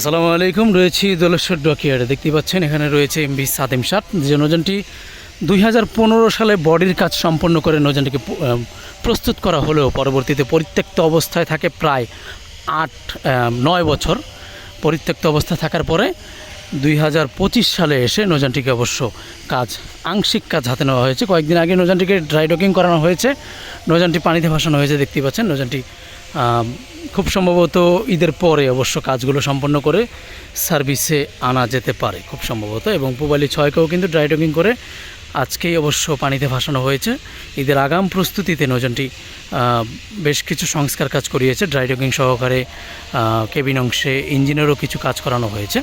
আসসালামু আলাইকুম রয়েছি দোলেশ্বর ডকিয়ার্ডে দেখতে পাচ্ছেন এখানে রয়েছে এমবি সাদেম সাত যে নৌযানটি দুই সালে বডির কাজ সম্পন্ন করে আহ, প্রস্তুত করা হলেও পরবর্তীতে পরিত্যক্ত অবস্থায় থাকে প্রায় আট নয় বছর। পরিত্যক্ত অবস্থায় থাকার পরে দুই হাজার পঁচিশ সালে এসে নৌযানটিকে অবশ্য কাজ আংশিক কাজ হাতে নেওয়া হয়েছে। কয়েকদিন আগে নৌযানটিকে ড্রাই ডকিং করানো হয়েছে। নৌযানটি পানিতে ভাসানো হয়েছে দেখতে পাচ্ছেন নৌযানটি আম, খুব সম্ভবত ঈদের পরে অবশ্য কাজগুলো সম্পন্ন করে সার্ভিসে আনা যেতে পারে খুব সম্ভবত। এবং পুবালি ছয়কেও কিন্তু ড্রাই ডকিং করে আজকেই অবশ্য পানিতে ভাসানো হয়েছে। ঈদের আগাম প্রস্তুতিতে নৌযানটি আহ, বেশ কিছু সংস্কার কাজ করিয়েছে। ড্রাই ডকিং সহকারে কেবিন অংশে ইঞ্জিনেরও কিছু কাজ করানো হয়েছে।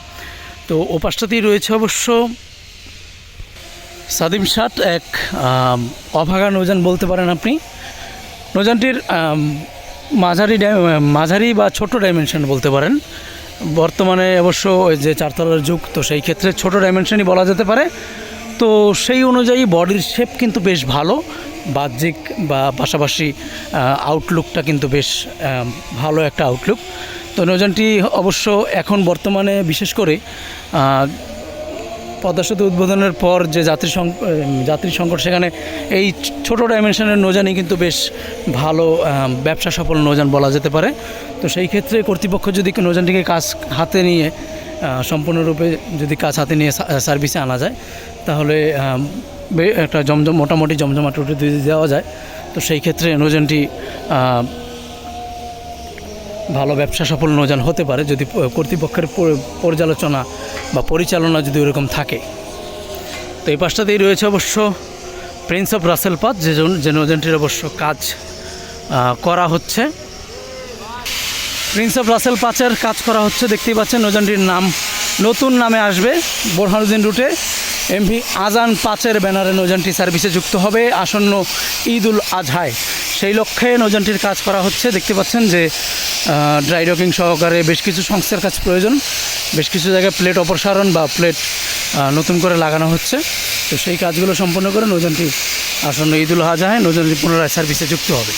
তো ও পাশটাতেই রয়েছে অবশ্য সাদিম সাত এক অভাগা নৌযান বলতে পারেন আপনি। নৌযানটির আম, মাঝারি মাঝারি বা ছোট ডাইমেনশন বলতে পারেন। বর্তমানে অবশ্য ওই যে চারতলার যুগ, তো সেই ক্ষেত্রে ছোট ডাইমেনশনই বলা যেতে পারে। তো সেই অনুযায়ী বডির শেপ কিন্তু বেশ ভালো। বাহ্যিক বা পাশাপাশি আউটলুকটা কিন্তু বেশ ভালো একটা আউটলুক তো নৌযানটি অবশ্য এখন বর্তমানে বিশেষ করে পদ্মা সেতু উদ্বোধনের পর যে যাত্রী যাত্রী সংকট সেখানে এই ছোট ডাইমেনশনের নৌযানই কিন্তু বেশ ভালো ব্যবসা সফল নৌযান বলা যেতে পারে। তো সেই ক্ষেত্রে কর্তৃপক্ষ যদি নৌযানটিকে কাজ হাতে নিয়ে সম্পূর্ণরূপে যদি কাজ হাতে নিয়ে সার্ভিসে আনা যায় তাহলে একটা জমজম মোটামুটি জমজমাট রুটে যদি দেওয়া যায় তো সেই ক্ষেত্রে নৌযানটি আহ, ভালো ব্যবসা সফল নৌযান হতে পারে। যদি কর্তৃপক্ষের পর্যালোচনা বা পরিচালনা যদি ওরকম থাকে। তো এই পাশটাতেই রয়েছে অবশ্য প্রিন্স অফ রাসেল পাথ যে যে অবশ্য কাজ করা হচ্ছে। প্রিন্স অফ রাসেল পাচের কাজ করা হচ্ছে, দেখতেই পাচ্ছেন নৌযানটির নাম নতুন নামে আসবে। বোরহানুদ্দিন রুটে এমভি আজান পাচের ব্যানারে নৌযানটি সার্ভিসে যুক্ত হবে। আসন্ন ঈদ উল আজহায়, সেই লক্ষ্যে নৌযানটির কাজ করা হচ্ছে। দেখতে পাচ্ছেন যে ড্রাই ডকিং সহকারে বেশ কিছু সংস্থার কাজ প্রয়োজন। বেশ কিছু জায়গায় প্লেট অপসারণ বা প্লেট নতুন করে লাগানো হচ্ছে। তো সেই কাজগুলো সম্পন্ন করে নৌযানটি আসন্ন ঈদুল হাজা হয় নৌযানটি পুনরায় সার্ভিসে যুক্ত হবে।